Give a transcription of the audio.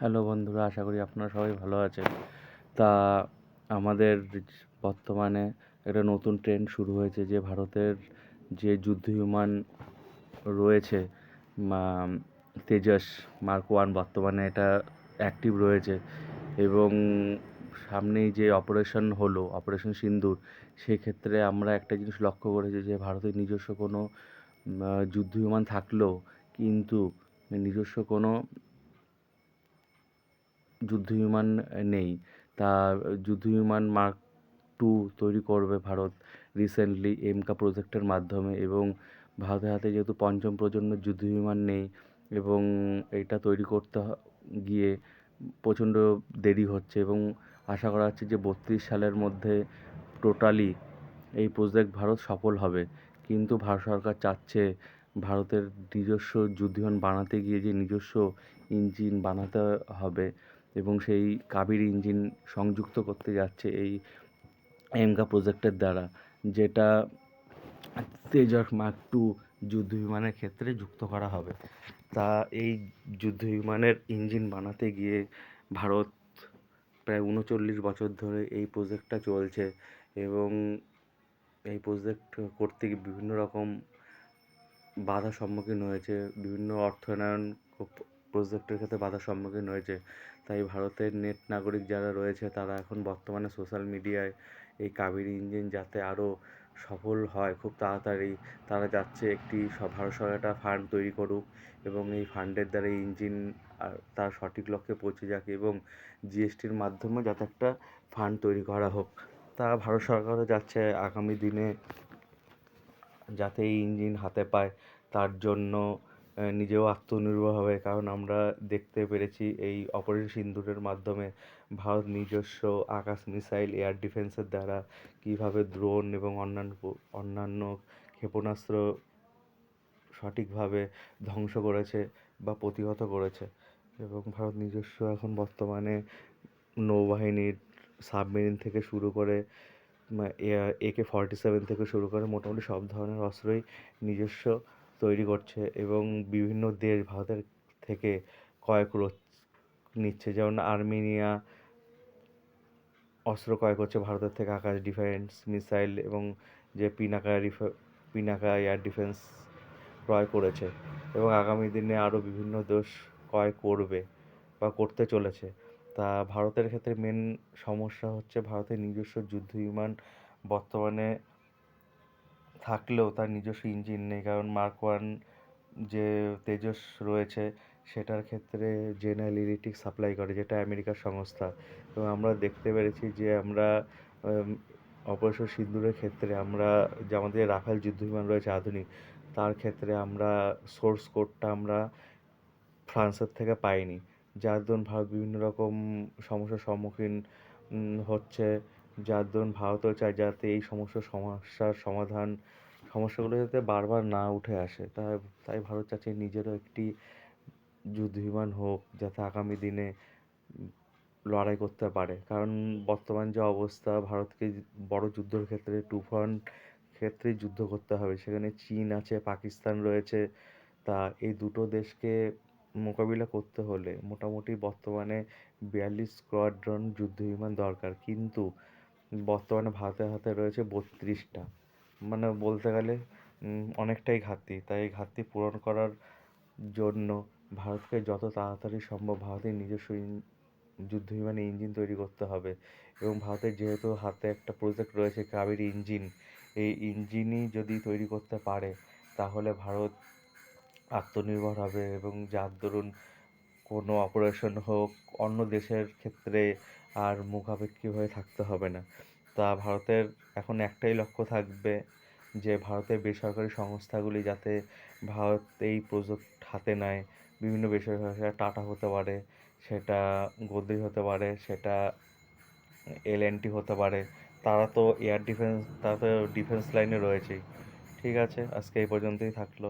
Hello বন্ধুরা, আশা করি আপনারা সবাই ভালো আছেন। তা আমাদের বর্তমানে একটা নতুন ট্রেন্ড শুরু হয়েছে যে ভারতের যে যুদ্ধ বিমান রয়েছে তেজস, মার্ক ওয়ান বর্তমানে এটা অ্যাক্টিভ রয়েছে এবং সামনেই যে অপারেশন হলো অপারেশন সিন্দুর, সেক্ষেত্রে আমরা একটা জিনিস লক্ষ্য করেছি যে ভারতের নিজস্ব কোনো যুদ্ধ বিমান থাকলেও কিন্তু নিজস্ব কোনো যুদ্ধ বিমান নেই। তা যুদ্ধ বিমান মার্ক টু তৈরি করবে ভারত রিসেন্টলি এমকা প্রজেক্টের মাধ্যমে এবং ভারতের হাতে যেহেতু পঞ্চম প্রজন্মের যুদ্ধ বিমান নেই এবং এটা তৈরি করতে গিয়ে প্রচণ্ড দেরি হচ্ছে এবং আশা করা হচ্ছে যে বত্রিশ সালের মধ্যে টোটালি এই প্রজেক্ট ভারত সফল হবে। কিন্তু ভারত সরকার চাচ্ছে ভারতের নিজস্ব যুদ্ধ বিমান বানাতে গিয়ে যে নিজস্ব ইঞ্জিন বানাতে হবে। এবং সেই কাবেরী ইঞ্জিন সংযুক্ত করতে যাচ্ছে এই এমকা প্রজেক্টের দ্বারা, যেটা তেজস মার্ক টু যুদ্ধ বিমানের ক্ষেত্রে যুক্ত করা হবে। তা এই যুদ্ধ বিমানের ইঞ্জিন বানাতে গিয়ে ভারত প্রায় উনচল্লিশ বছর ধরে এই প্রজেক্টটা চলছে এবং এই প্রজেক্ট করতে গিয়ে বিভিন্ন রকম বাধার সম্মুখীন হয়েছে, বিভিন্ন অর্থায়ন প্রজেক্টের ক্ষেত্রে বাধার সম্মুখীন হয়েছে। তাই ভারতের নেট নাগরিক যারা রয়েছে, তারা এখন বর্তমানে সোশ্যাল মিডিয়ায় এই কাবেরী ইঞ্জিন যাতে আরও সফল হয়, খুব তাড়াতাড়ি তারা যাচ্ছে একটি ভারত সরকার একটা ফান্ড তৈরি করুক এবং এই ফান্ডের দ্বারা এই ইঞ্জিন তার সঠিক লক্ষ্যে পৌঁছে যাক এবং জিএসটির মাধ্যমে যাতে একটা ফান্ড তৈরি করা হোক। তা ভারত সরকারও যাচ্ছে আগামী দিনে যাতে এই ইঞ্জিন হাতে পায়, তার জন্য নিজেও আত্মনির্ভর হবে। কারণ আমরা দেখতে পেরেছি এই অপারেশন সিন্দুরের মাধ্যমে ভারত নিজস্ব আকাশ মিসাইল, এয়ার ডিফেন্সের দ্বারা কীভাবে ড্রোন এবং অন্যান্য অন্যান্য ক্ষেপণাস্ত্র সঠিকভাবে ধ্বংস করেছে বা প্রতিহত করেছে। এবং ভারত নিজস্ব এখন বর্তমানে নৌবাহিনীর সাবমেরিন থেকে শুরু করে এ একে ফর্টি সেভেন থেকে শুরু করে মোটামুটি সব ধরনের অস্ত্রই নিজস্ব। তৈরি করছে এবং বিভিন্ন দেশ ভারতের থেকে ক্রয় নিচ্ছে। যেমন আর্মেনিয়া অস্ত্র ক্রয় করছে ভারতের থেকে আকাশ ডিফেন্স, মিসাইল এবং যে পিনাকা পিনাকা এয়ার ডিফেন্স ক্রয় করেছে এবং আগামী দিনে আরও বিভিন্ন দেশ ক্রয় করবে বা করতে চলেছে। তা ভারতের ক্ষেত্রে মেন সমস্যা হচ্ছে ভারতের নিজস্ব যুদ্ধ বিমান বর্তমানে থাকলেও তার নিজস্ব ইঞ্জিন নেই। কারণ মার্ক ওয়ান যে তেজস রয়েছে, সেটার ক্ষেত্রে জেনারেল ইলেকট্রিক সাপ্লাই করে, যেটা আমেরিকার সংস্থা। এবং আমরা দেখতে পেরেছি যে আমরা অপারেশন সিন্দুরের ক্ষেত্রে আমরা, যে আমাদের রাফেল যুদ্ধ বিমান রয়েছে আধুনিক, তার ক্ষেত্রে আমরা সোর্স কোডটা আমরা ফ্রান্সের থেকে পাইনি। যার দরুন ভারত বিভিন্ন রকম সমস্যার সম্মুখীন হচ্ছে। যার দরুন ভারতও চায় যাতে এই সমস্ত সমস্যার সমাধান, সমস্যাগুলো যাতে বারবার না উঠে আসে। তাই তাই ভারত চাচ্ছে নিজেরও একটি যুদ্ধ বিমান হোক, যাতে আগামী দিনে লড়াই করতে পারে। কারণ বর্তমান যে অবস্থা, ভারতকে বড় যুদ্ধর ক্ষেত্রে, তুফান ক্ষেত্রেই যুদ্ধ করতে হবে। সেখানে চীন আছে, পাকিস্তান রয়েছে। তা এই দুটো দেশকে মোকাবিলা করতে হলে মোটামুটি বর্তমানে বিয়াল্লিশ স্কোয়াড্রন যুদ্ধ বিমান দরকার। কিন্তু বর্তমানে ভারতের হাতে রয়েছে বত্রিশটা। মানে বলতে গেলে অনেকটাই ঘাটতি। তাই এই ঘাটতি পূরণ করার জন্য ভারতকে যত তাড়াতাড়ি সম্ভব ভারতের নিজস্ব যুদ্ধ বিমানে ইঞ্জিন তৈরি করতে হবে। এবং ভারতের যেহেতু হাতে একটা প্রজেক্ট রয়েছে কাবেরী ইঞ্জিন, এই ইঞ্জিনই যদি তৈরি করতে পারে, তাহলে ভারত আত্মনির্ভর হবে এবং যার দরুন কোনো অপারেশন হোক, অন্য দেশের ক্ষেত্রে আর মুখাপেক্ষি হয়ে থাকতে হবে না। তা ভারতের এখন একটাই লক্ষ্য থাকবে যে, ভারতের বেসরকারি সংস্থাগুলি যাতে ভারত এই প্রজেক্ট হাতে নেয়। বিভিন্ন বেসরকারি সেটা টাটা হতে পারে, সেটা গোদরেজ হতে পারে, সেটা এল এন টি হতে পারে। তারা তো এয়ার ডিফেন্স তারা তো ডিফেন্স লাইনে রয়েছেই। ঠিক আছে, আজকে এই পর্যন্তই থাকল।